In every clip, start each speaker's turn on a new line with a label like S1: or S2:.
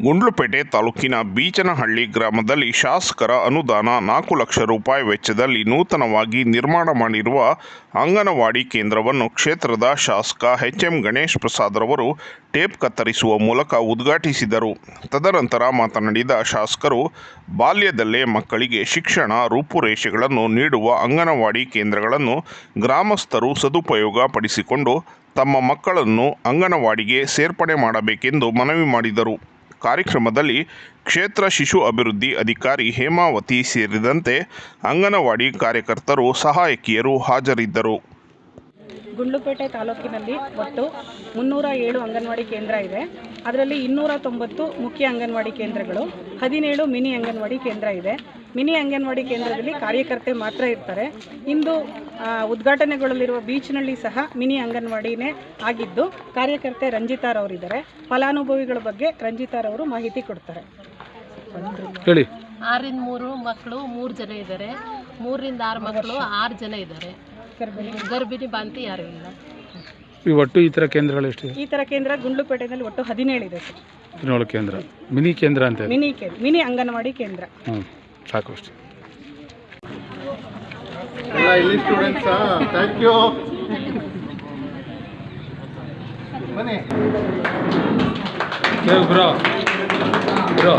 S1: ಗುಂಡ್ಲುಪೇಟೆ ತಾಲೂಕಿನ ಬೀಚನಹಳ್ಳಿ ಗ್ರಾಮದಲ್ಲಿ ಶಾಸಕರ ಅನುದಾನ ನಾಲ್ಕು ಲಕ್ಷ ರೂಪಾಯಿ ವೆಚ್ಚದಲ್ಲಿ ನೂತನವಾಗಿ ನಿರ್ಮಾಣ ಮಾಡಿರುವ ಅಂಗನವಾಡಿ ಕೇಂದ್ರವನ್ನು ಕ್ಷೇತ್ರದ ಶಾಸಕ ಎಚ್ ಎಂ ಗಣೇಶ್ ಪ್ರಸಾದ್ ರವರು ಟೇಪ್ ಕತ್ತರಿಸುವ ಮೂಲಕ ಉದ್ಘಾಟಿಸಿದರು. ತದನಂತರ ಮಾತನಾಡಿದ ಶಾಸಕರು, ಬಾಲ್ಯದಲ್ಲೇ ಮಕ್ಕಳಿಗೆ ಶಿಕ್ಷಣ ರೂಪುರೇಷೆಗಳನ್ನು ನೀಡುವ ಅಂಗನವಾಡಿ ಕೇಂದ್ರಗಳನ್ನು ಗ್ರಾಮಸ್ಥರು ಸದುಪಯೋಗ ಪಡಿಸಿಕೊಂಡು ತಮ್ಮ ಮಕ್ಕಳನ್ನು ಅಂಗನವಾಡಿಗೆ ಸೇರ್ಪಡೆ ಮಾಡಬೇಕೆಂದು ಮನವಿ ಮಾಡಿದರು. ಕಾರ್ಯಕ್ರಮದಲ್ಲಿ ಕ್ಷೇತ್ರ ಶಿಶು ಅಭಿವೃದ್ಧಿ ಅಧಿಕಾರಿ ಹೇಮಾವತಿ ಸೇರಿದಂತೆ ಅಂಗನವಾಡಿ ಕಾರ್ಯಕರ್ತರು ಸಹಾಯಕಿಯರು ಹಾಜರಿದ್ದರು.
S2: ಗುಂಡ್ಲುಪೇಟೆ ತಾಲೂಕಿನಲ್ಲಿ ಒಟ್ಟು ಮುನ್ನೂರ ಏಳು ಅಂಗನವಾಡಿ ಕೇಂದ್ರ ಇದೆ. ಅದರಲ್ಲಿ ಇನ್ನೂರ ತೊಂಬತ್ತು ಮುಖ್ಯ ಅಂಗನವಾಡಿ ಕೇಂದ್ರಗಳು ಹದಿನೇಳು ಮಿನಿ ಅಂಗನವಾಡಿ ಕೇಂದ್ರ ಇದೆ. ಮಿನಿ ಅಂಗನವಾಡಿ ಕೇಂದ್ರದಲ್ಲಿ ಕಾರ್ಯಕರ್ತೆ ಮಾತ್ರ ಇರ್ತಾರೆ. ಇಂದು ಉದ್ಘಾಟನೆಗೊಳ್ಳಲಿರುವ ಬೀಚ್ನಲ್ಲಿ ಸಹ ಮಿನಿ ಅಂಗನವಾಡಿನೇ ಆಗಿದ್ದು ಕಾರ್ಯಕರ್ತೆ ರಂಜಿತಾರವರಿದ್ದಾರೆ ಫಲಾನುಭವಿಗಳ ಬಗ್ಗೆ ರಂಜಿತಾರವರು ಮಾಹಿತಿ ಕೊಡ್ತಾರೆ.
S3: ಹೇಳಿ
S4: ಆರಿಂದ ಮೂರು ಮಕ್ಕಳು ಮೂರು ಜನ ಇದ್ದಾರೆ. ಮೂರಿಂದ ಆರು ಮಕ್ಕಳು ಆರು ಜನ ಇದ್ದಾರೆ. ಗರ್ಭಿಣಿ ಬಾಂತಿ ಯಾರು ಇಲ್ಲ?
S3: ಈ ಒಟ್ಟು ಈ ಥರ ಕೇಂದ್ರಗಳು ಎಷ್ಟಿದೆ?
S2: ಈ ಥರ ಕೇಂದ್ರ ಗುಂಡ್ಲುಪೇಟೆನಲ್ಲಿ ಒಟ್ಟು ಹದಿನೇಳು ಇದೆ ಸರ್.
S3: ಹದಿನೇಳು ಕೇಂದ್ರ. ಮಿನಿ ಕೇಂದ್ರ ಅಂತ
S2: ಮಿನಿ ಕೇಂದ್ರ ಮಿನಿ ಅಂಗನವಾಡಿ ಕೇಂದ್ರ.
S3: ಹ್ಞೂ ಸಾಕು ಅಷ್ಟೇ.
S5: ಎಲ್ಲ ಇಲ್ಲಿ ಸ್ಟೂಡೆಂಟ್ಸಾ ಥ್ಯಾಂಕ್ ಯು ಬನ್ನಿ.
S3: Bro bro.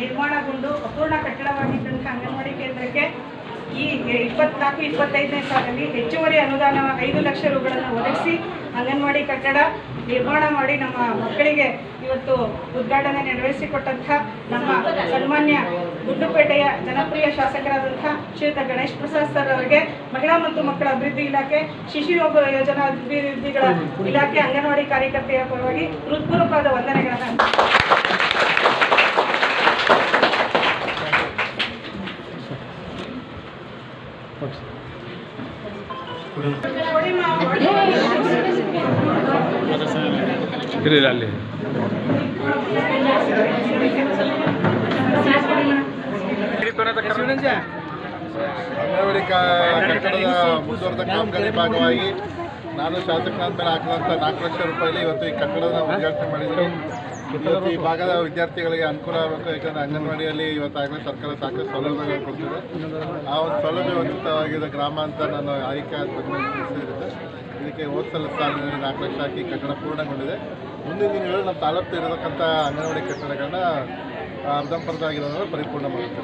S2: ನಿರ್ಮಾಣಗೊಂಡು ಅಪೂರ್ಣ ಕಟ್ಟಡವಾಗಿದ್ದಂಥ ಅಂಗನವಾಡಿ ಕೇಂದ್ರಕ್ಕೆ ಈ ಇಪ್ಪತ್ನಾಲ್ಕು, ಇಪ್ಪತ್ತೈದನೇ ಸಾಲಲ್ಲಿ ಹೆಚ್ಚುವರಿ ಅನುದಾನ ಐದು ಲಕ್ಷ ರೂಪಗಳನ್ನು ಒದಗಿಸಿ ಅಂಗನವಾಡಿ ಕಟ್ಟಡ ನಿರ್ಮಾಣ ಮಾಡಿ ನಮ್ಮ ಮಕ್ಕಳಿಗೆ ಇವತ್ತು ಉದ್ಘಾಟನೆ ನೆರವೇರಿಸಿಕೊಟ್ಟಂಥ ನಮ್ಮ ಸನ್ಮಾನ್ಯ ಗುಂಡುಪೇಟೆಯ ಜನಪ್ರಿಯ ಶಾಸಕರಾದಂಥ ಶ್ರೀಯುತ ಗಣೇಶ್ ಪ್ರಸಾದ್ ಸರ್ ಅವರಿಗೆ ಮಹಿಳಾ ಮತ್ತು ಮಕ್ಕಳ ಅಭಿವೃದ್ಧಿ ಇಲಾಖೆ ಶಿಶು ಯೋಗ ಯೋಜನಾ ಅಭಿವೃದ್ಧಿಗಳ ಇಲಾಖೆ ಅಂಗನವಾಡಿ ಕಾರ್ಯಕರ್ತೆಯ ಪರವಾಗಿ ಹೃತ್ಪೂರ್ವಕವಾದ ವಂದನೆಗಳನ್ನು
S3: ಇರಿ ಇರಿ, ಅಲ್ಲಿ.
S5: ಅಂಗನವಾಡಿ ಕಾ- ಕಟ್ಟಡದ ಮುಂದುವರೆದ ಕಾಮಗಾರಿ ಭಾಗವಾಗಿ ನಾನು ಶಾಸಕನಾದ ಮೇಲೆ ಹಾಕಿದಂಥ ನಾಲ್ಕು ಲಕ್ಷ ರೂಪಾಯಿ ಇವತ್ತು ಈ ಕಟ್ಟಡದ ಉದ್ಘಾಟನೆ ಇವತ್ತು ಈ ಭಾಗದ ವಿದ್ಯಾರ್ಥಿಗಳಿಗೆ ಅನುಕೂಲ ಆಗಬೇಕು ಯಾಕಂದರೆ ಅಂಗನವಾಡಿಯಲ್ಲಿ ಇವತ್ತಾಗಲೇ ಸರ್ಕಾರ ಸಾಕಷ್ಟು ಸೌಲಭ್ಯಗಳು ಕೊಡ್ತಿದೆ. ಆ ಒಂದು ಸೌಲಭ್ಯ ವಂಚಿತವಾಗಿದ್ದ ಗ್ರಾಮ ಅಂತ ನಾನು ಆಯ್ಕೆ ತಿಳಿಸಿರುತ್ತೆ ಇದಕ್ಕೆ ಹೋದ ಸಲ ಸಾಲಿನಲ್ಲಿ ನಾಲ್ಕು ಲಕ್ಷ ಹಾಕಿ ಕಟ್ಟಡ ಪೂರ್ಣಗೊಂಡಿದೆ. ಮುಂದಿನ ದಿನಗಳಲ್ಲಿ ನಮ್ಮ ತಾಲೂಕು ಇರತಕ್ಕಂಥ ಅಂಗನವಾಡಿ ಕಟ್ಟಡಗಳನ್ನ ಅರ್ಧಂಪರ್ಧ ಆಗಿರೋದನ್ನು ಪರಿಪೂರ್ಣ ಮಾಡುತ್ತೆ.